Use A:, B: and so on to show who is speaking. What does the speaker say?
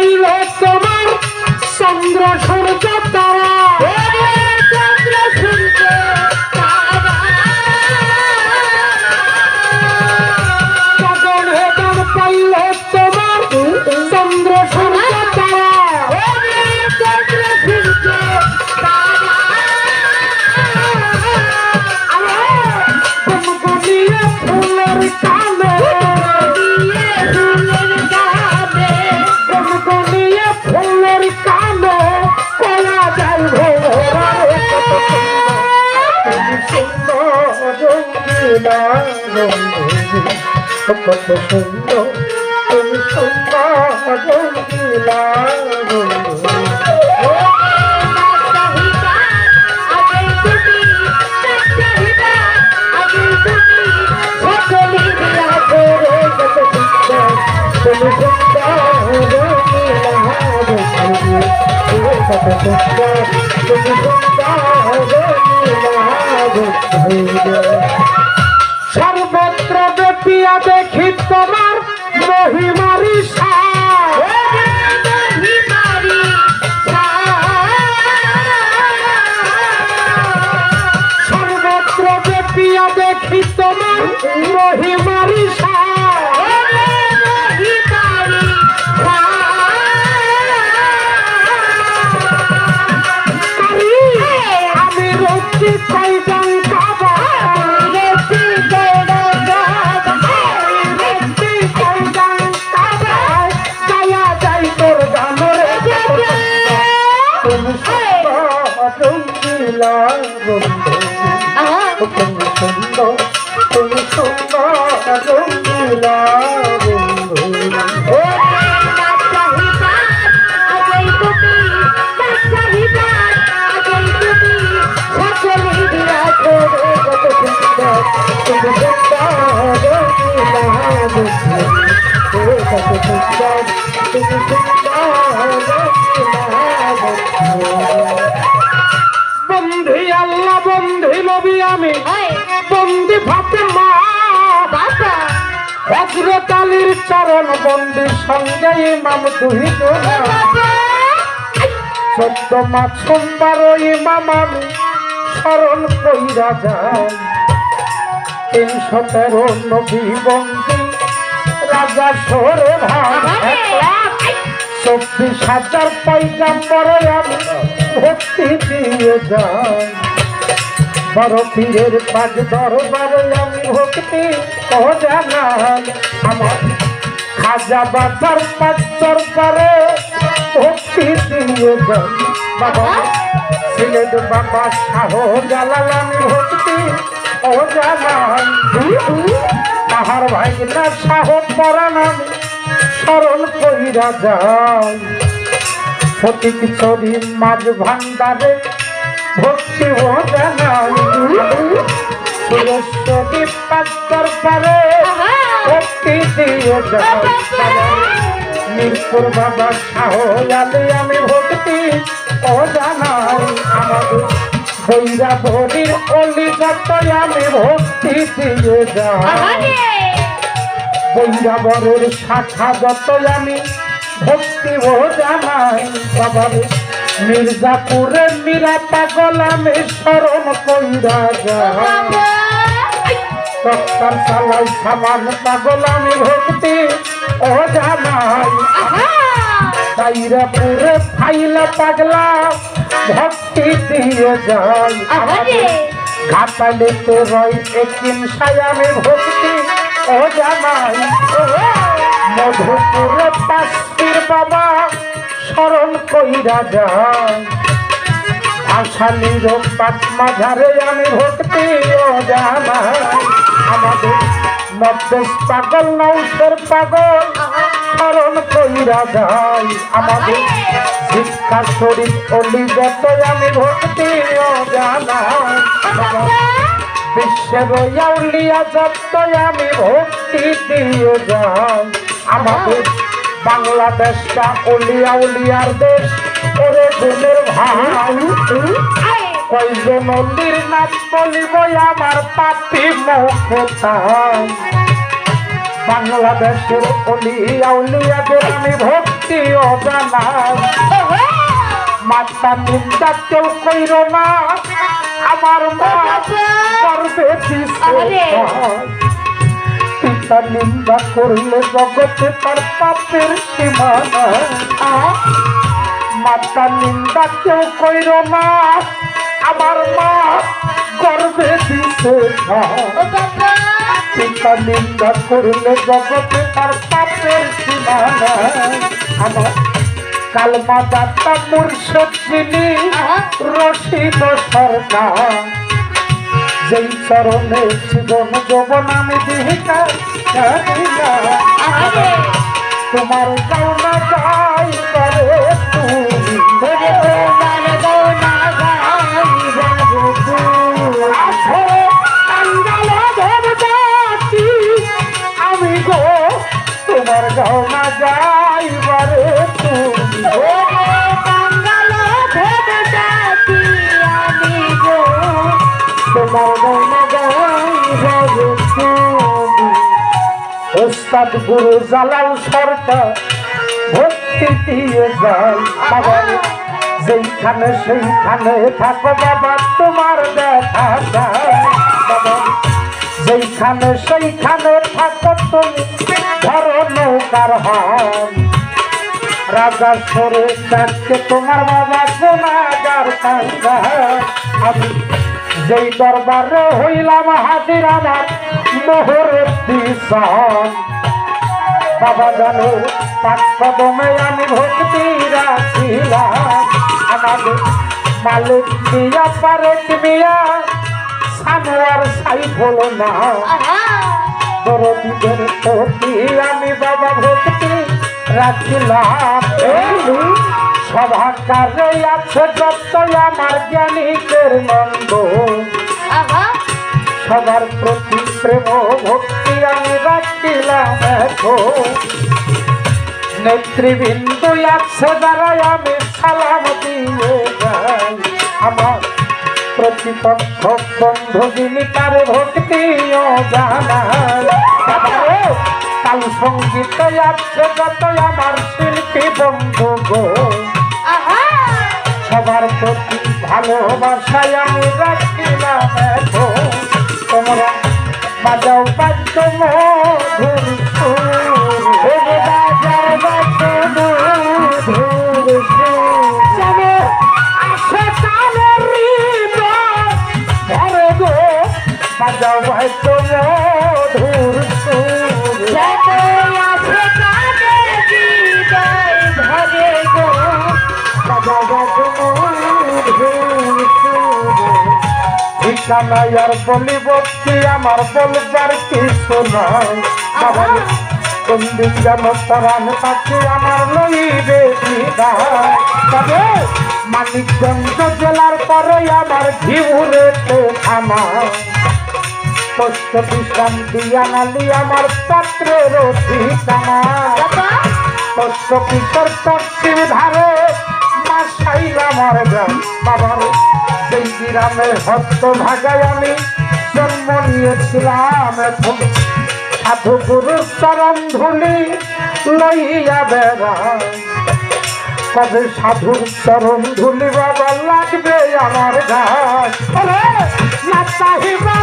A: Bye, বন্ধু কত সুন্দর তুমি সুন্দর রঙিলা বন্ধু তুমি সর্বত্র দেখিয়া দেখি তোমার মহিমারি সর্বত্র দেখিয়া দেখি তোমার মহিমারি আমি নবী আমি। বন্দি ফাতেমা হজরত আলীর চরণ বন্দির সঙ্গে ইমাম দুই চোদ্দ মাস সোমবার ইমাম আমি স্মরণ কইরা যাই। তিনশো তেরো নবী বন্দি রাজা সরে চব্বিশ হাজার পয়গাম্বরে আমি ভক্তি দিয়ে যাই। বড় পীরের পাঁচ দরবারে আমি ভক্তি জানাই আমার খাজা বাবার পাঁচ দরবারে ভক্তি দিয়ে বাবা সিলেট বাবা শাহ জালাল আমি ভক্তি ও জানাই তাহার ভাই না শাহ পরাণ, আমি স্মরণ কইরা যাই। ফটিক চরি মাঝ ভান্ডারে ভক্তি সুরেশ্বরী পাত্তর পারে ভক্তি দিয়ে মিরপুর বাবা শাহ আলী আমি ভক্তি ও জানাই আমাদের বৈরা ভরির অলি যত আমি ভক্তি দিয়ে যাই বৈরাবরের শাখা যত আমি ভক্তি ও জানাই বাবার মির্জাপুরের মীরা পাগল আমি স্মরণ কইরা ডক্টর সালাই সামান পাগল আমি ভক্তি ও জানাই তাইরাপুরে ফাইলা পাগলা ভক্তি দিয়ে যাই। ঘাটালে তো রয় একিন সায়ামে ভক্তি ও জানাই মধুপুরে পাশির বাবা স্মরণ কইরা যায়। আশালির পাট মাঝারে আমি ভক্তি আমাদের নব্বেশ পাগল, নৌসের পাগল স্মরণ কইরা যায়। আমাদের শিক্ষা শরীর অলি যত আমি ভক্তি জানাই বিশ্বের আউলিয়া যত আমি ভক্তি দিয়ে যাই আমাদের বাংলাদেশটা অলিয়া উলিয়ার দেশ। ওরে গুণের ভাই কয়জন অলির নাম বলিব আমার পাপি মুখে তাই বাংলাদেশের অলিয়া উলিয়াদের আমি ভক্তি ও জানাই মাতা নিন্দা কেউ কইর না। আমার মা করবে পিতা নিন্দা করলে জগতে তার পাপের সীমানা। মাতা নিন্দা কেউ কইর না আমার মা গর্বে দিছে। পিতা নিন্দা করলে জগতে তার পাপের সীমানা। আমার কালমা দাতা মুর্শিদ যিনি রশিদ সরকার যেই চরণে জীবন যৌবন আমি দিহিকা তোমার গাওনা গাই করে তুমি
B: তোমার গৌনা গাইব গো
A: আসরে কাঙ্গাল ধরবাতি আমি গো তোমার গাওনা গাই করে তুমি।
B: ওরে বাঙ্গাল ভেদটাতি আমি গো
A: ওস্তাদ গুরু জালাল সরকার ভক্তি দিয়ে যায় বাবা যেইখানে সেইখানে থাকো বাবা, তোমার দেখা যায়। যেইখানে সেইখানে থাকো তুমি ধরো নৌকার হন রাজা সরে ডাকছে তোমার বাবা কাঙ্গা আমি যেই দরবারে হইলাম হাজির আমার মোহরের দিশন বাবা জানো পাঁচ কদমে আমি ভক্তি রাখিলাম। আমাদের মালিক মিয়া পারেক মিয়া সানোয়ার সাই হলো না দরদিদের প্রতি আমি বাবা ভক্তি রাখিলাম। সভাকারে আছে যত আমার জ্ঞানীদের নন্দ সবার প্রতি প্রেম ভক্তি আমি রাখিলাম এখন। নেতৃবৃন্দ আছে দ্বারাই আমি সালাম দিয়ে যাই। আমার প্রতিপক্ষ বন্ধু যিনি তার ভক্তিও জানাই। কাল সংগীত আছে যত আমার শিল্পী বন্ধু গো। সবার প্রতি ভালোবাসায় আমি রাখিলাম এখন। তোমরা বাজাও বাদ্য মধুর ঠিকানায় আর বলিব কি আমার বলবার কিছু নয় বাবা কোন দিন যেন পরাণ পাখি আমার লইবে বিদায় তবে মানিকগঞ্জ জেলার পরে আমার ঘিউরেতে বিশ্রাম দিয়ানালি আমার পাত্রের ঠিকানা। ধারে মাসাইল আমার গ্রাম বাবার গ্রামে হস্ত ভাগায় আমি জন্ম নিয়েছিলাম এখন। সাধু গুরুর চরণ ধুলি লইয়া বেড়ায় কবে সাধুর চরণ ধুলি বাবা লাগবে আমার গাছ তুমি
B: চাহিদা